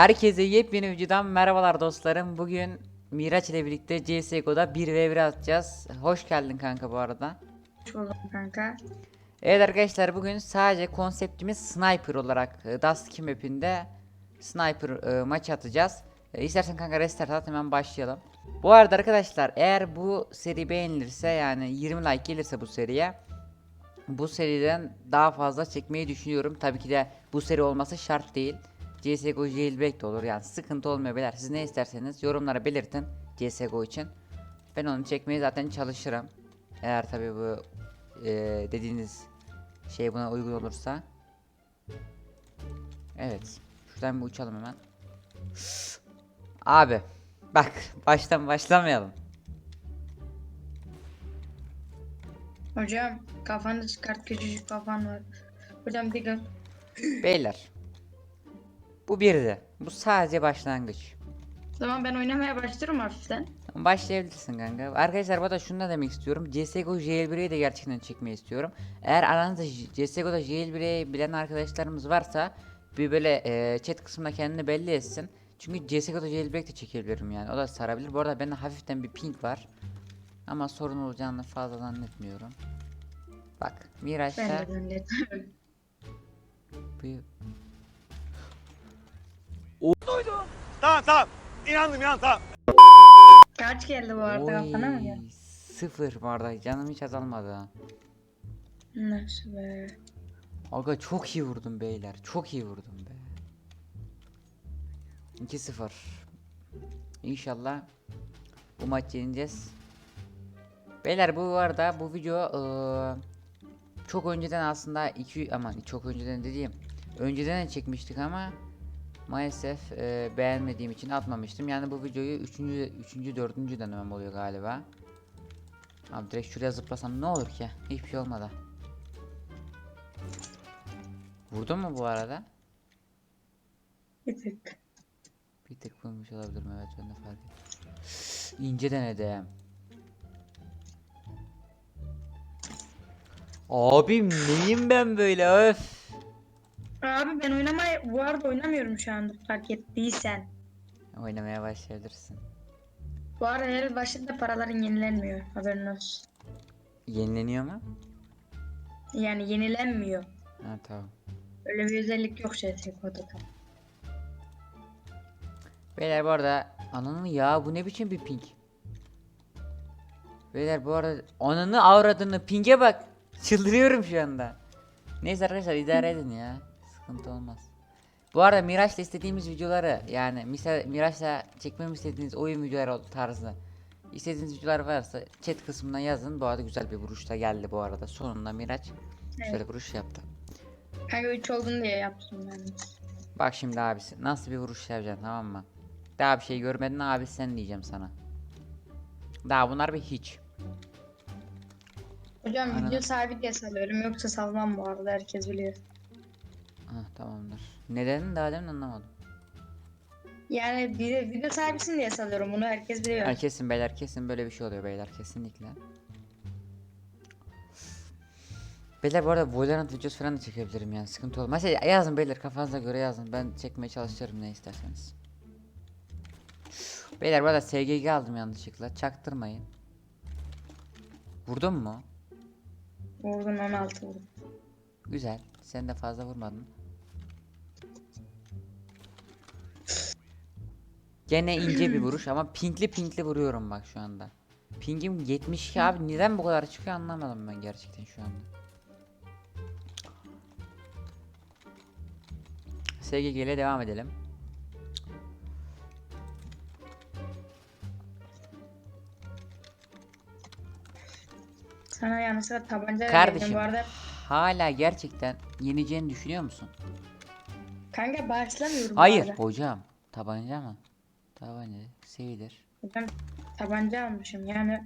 Herkese yepyeni videodan merhabalar dostlarım. Bugün Miraç ile birlikte CSGO'da 1v1 atacağız. Hoş geldin kanka bu arada. Hoş buldum kanka. Evet arkadaşlar bugün sadece konseptimiz sniper olarak e, Dust 2 map'inde sniper e, maç atacağız. E, istersen kanka restart at hemen başlayalım. Bu arada arkadaşlar eğer bu seri beğenilirse yani 20 like gelirse bu seriye bu seriden daha fazla çekmeyi düşünüyorum. Tabii ki de bu seri olması şart değil. CSGO jailbreak de olur yani sıkıntı olmayabilir. Siz ne isterseniz yorumlara belirtin CSGO için. Ben onu çekmeye zaten çalışırım. Eğer tabii bu e, dediğiniz şey buna uygun olursa. Evet. Şuradan bir uçalım hemen. Abi bak baştan başlamayalım. Hocam kafanı çıkart küçücük kafan var. Hocam bir gün Beyler. Bu birdi. Bu sadece başlangıç. o zaman ben oynamaya başlıyorum hafiften. Başlayabilirsin kanka. Arkadaşlar bu da şunu da demek istiyorum. CSGO jailbreak'i de gerçekten çekmeyi istiyorum. Eğer aranızda CSGO'da jailbreak'i bilen arkadaşlarımız varsa bir böyle e, chat kısmında kendini belli etsin. Çünkü CSGO'da jailbreak de çekebilirim yani. O da sarabilir. Bu arada bende hafiften bir ping var. Ama sorun olacağını fazla zannetmiyorum. Bak Miraç'ta Ben de zannetmiyorum. Bir Tamam tamam. İnandım ya tamam. Kaç geldi bu arada kafana mı geldi? Sıfır bardak canım hiç azalmadı. Nasıl be? Aga çok iyi vurdum beyler. Çok iyi vurdum be. 2-0. İnşallah bu maç yeneceğiz. Beyler bu arada bu video eee, çok önceden aslında 2 aman çok önceden dediğim önceden de çekmiştik ama maalesef eee, beğenmediğim için atmamıştım. Yani bu videoyu 3. 3. 4. denemem oluyor galiba. Abi direkt şuraya zıplasam ne olur ki? Hiçbir şey olmadı. Vurdun mu bu arada? Bir tık. Bir tık vurmuş olabilirim evet ben de fark ettim. İnce denedim. Abim neyim ben böyle öf. Abi ben oynamaya bu arada oynamıyorum şu anda fark ettiysen. Oynamaya başlayabilirsin. Bu arada her başında paraların yenilenmiyor haberin olsun. Yenileniyor mu? Yani yenilenmiyor. Ha tamam. Öyle bir özellik yok CSGO'da. Beyler bu arada ananın ya bu ne biçim bir ping? Beyler bu arada ananı avradını pinge bak. Çıldırıyorum şu anda. Neyse arkadaşlar idare edin ya. Sıkıntı olmaz. Bu arada Miraç'la istediğimiz videoları yani misal Miraç'la çekmemi istediğiniz oyun videoları tarzı istediğiniz videolar varsa chat kısmına yazın. Bu arada güzel bir vuruş da geldi bu arada. Sonunda Miraç güzel Evet. vuruş yaptı. Kanka 3 oldun diye yaptım ben. Bak şimdi abisi nasıl bir vuruş yapacaksın tamam mı? Daha bir şey görmedin abi sen diyeceğim sana. Daha bunlar bir hiç. Hocam Aynen. video sahibi diye salıyorum yoksa salmam bu arada herkes biliyor. Ah tamamdır. Nedenini daha demin anlamadım. Yani bir video sahibisin diye salıyorum bunu herkes biliyor. Ha, kesin beyler kesin böyle bir şey oluyor beyler kesinlikle. Beyler bu arada Valorant videosu falan da çekebilirim yani sıkıntı olmaz. Mesela yazın beyler kafanıza göre yazın ben çekmeye çalışırım ne isterseniz. Beyler bu arada SGG aldım yanlışlıkla çaktırmayın. Vurdun mu? Vurdun 16 vurdun. Güzel. Sen de fazla vurmadın. Gene ince bir vuruş ama pinkli pinkli vuruyorum bak şu anda. Pingim 72 abi neden bu kadar çıkıyor anlamadım ben gerçekten şu anda. SGG ile devam edelim. Sana yanı sıra tabanca Kardeşim bu arada. hala gerçekten yeneceğini düşünüyor musun? Kanka başlamıyorum bu Hayır hocam. Tabanca mı? Tabanca sevilir. Hocam tabanca almışım yani.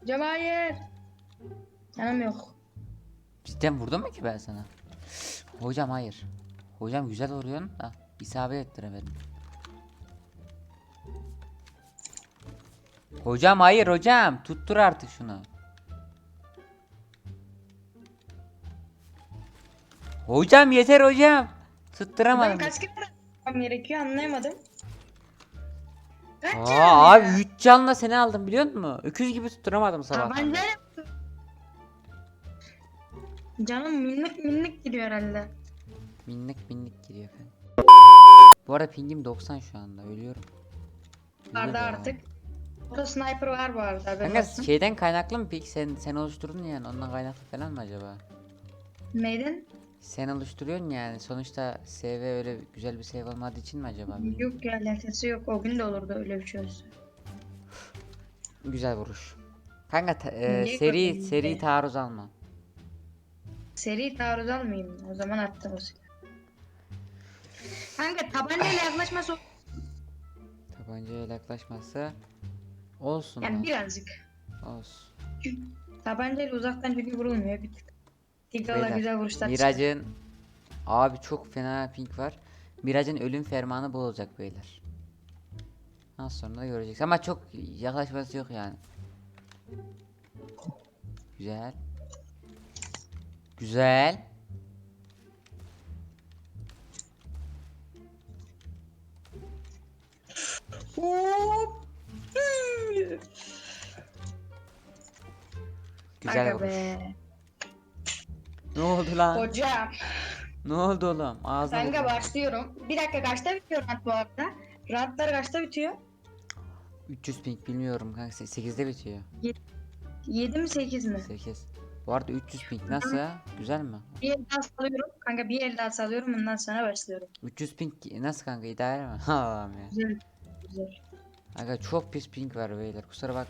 Hocam hayır. Canım yok. Cidden vurdum mu ki ben sana? Hocam hayır. Hocam güzel vuruyorsun da isabet ettiremedim. Hocam hayır hocam. Tuttur artık şunu. Hocam yeter hocam. Tutturamadım. Ben kaç kere yapmam gerekiyor anlayamadım. Kaç Aa abi ya? 3 canla seni aldım biliyor musun? Öküz gibi tutturamadım sabah. Tabanca yaptım. Canım minnik minnik gidiyor herhalde. Minnik minnik giriyor efendim. Bu arada pingim 90 şu anda ölüyorum. Vardı artık. Burada sniper var bu arada. haberin Kanka olsun. şeyden kaynaklı mı peki sen sen oluşturdun yani ondan kaynaklı falan mı acaba? Neyden? Sen oluşturuyorsun yani sonuçta SV öyle güzel bir save olmadığı için mi acaba? Yok ya alakası yok. O gün de olurdu öyle bir şey olsa. Güzel vuruş. Kanka ta- e, Niye seri seri be? taarruz alma. Seri taarruz almayayım. O zaman attım o silahı. Kanka tabancayla yaklaşması o- Tabancaya yaklaşması olsun yani lan, birazcık. olsun. Tabancayla uzaktan çünkü vurulmuyor bir tık. Tigala Beyler, güzel vuruşlar çıkar. Miraç'ın abi çok fena pink var. Miraç'ın ölüm fermanı bu olacak beyler. Az sonra da göreceksiniz ama çok yaklaşması yok yani. Güzel. Güzel. Hop. Güzel Aga vuruş. be. Ne oldu lan? Hocam. Ne oldu oğlum? Ağzına Kanka vurdum. başlıyorum. Bir dakika kaçta bitiyor rant bu arada? Rantlar kaçta bitiyor? 300 pink bilmiyorum kanka 8'de bitiyor. 7 mi 8 mi? 8. Bu arada 300 pink nasıl? Güzel mi? Bir el daha salıyorum. Kanka bir el daha salıyorum ondan sonra başlıyorum. 300 pink nasıl kanka idare mi? Allah'ım ya. Güzel. Güzel. Aga çok pis pink var beyler kusura bak.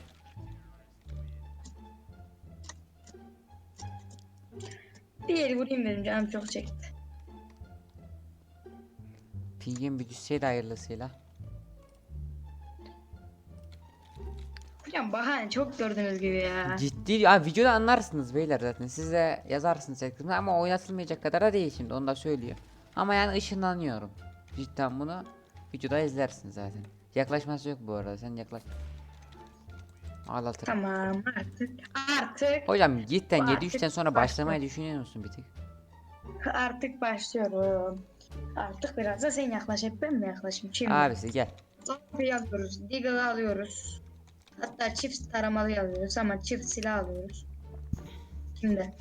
Bir el vurayım dedim canım çok çekti. Pingin bir düşseydi hayırlısıyla. Hocam bahane çok gördüğünüz gibi ya. Ciddi ya videoda anlarsınız beyler zaten. Siz de yazarsınız ekranı ama oynatılmayacak kadar da değil şimdi onu da söylüyor. Ama yani ışınlanıyorum. Cidden bunu videoda izlersin zaten. Yaklaşması yok bu arada sen yaklaş. Ağlatırım. Tamam artık. Artık. Hocam cidden Bu 7-3'ten artık sonra başlamayı düşünüyor musun bir tık? Artık başlıyorum. Artık biraz da sen yaklaş hep ben mi yaklaşayım? Şimdi. Abisi gel. Zombie alıyoruz. Deagle'ı alıyoruz. Hatta çift taramalı alıyoruz ama çift silah alıyoruz. Şimdi.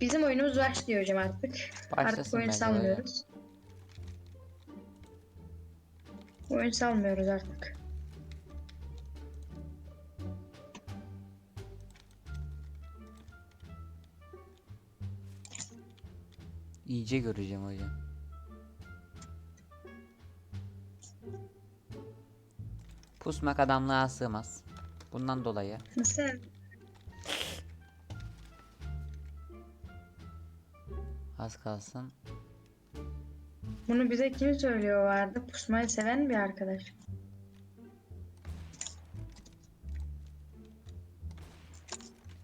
Bizim oyunumuz başlıyor hocam artık. artık Başlasın oyun bence salmıyoruz. Oyun salmıyoruz artık. İyice göreceğim hocam. Pusmak adamlığa sığmaz. Bundan dolayı. Nasıl? Az kalsın. Bunu bize kim söylüyor vardı? Pusmayı seven bir arkadaş.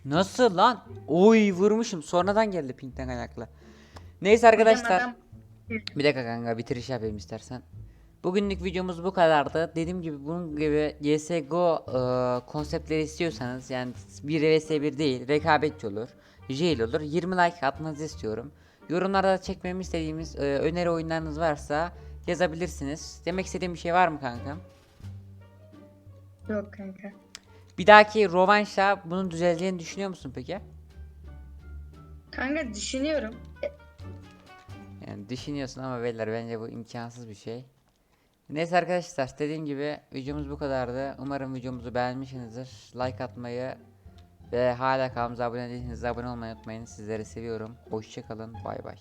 Nasıl lan? Oy vurmuşum. Sonradan geldi pinkten kaynaklı. Neyse arkadaşlar. Hocam Bir dakika kanka bitiriş yapayım istersen. Bugünlük videomuz bu kadardı. Dediğim gibi bunun gibi CSGO e, konseptleri istiyorsanız yani 1 vs 1 değil rekabetçi olur. Jail olur. 20 like atmanızı istiyorum. Yorumlarda çekmemi istediğimiz e, öneri oyunlarınız varsa yazabilirsiniz. Demek istediğim bir şey var mı kanka? Yok kanka. Bir dahaki rovanşa bunun düzeleceğini düşünüyor musun peki? Kanka düşünüyorum. Yani düşünüyorsun ama beyler bence bu imkansız bir şey. Neyse arkadaşlar dediğim gibi videomuz bu kadardı. Umarım videomuzu beğenmişsinizdir. Like atmayı ve hala kanalımıza abone değilseniz abone olmayı unutmayın. Sizleri seviyorum. Hoşçakalın. Bay bay.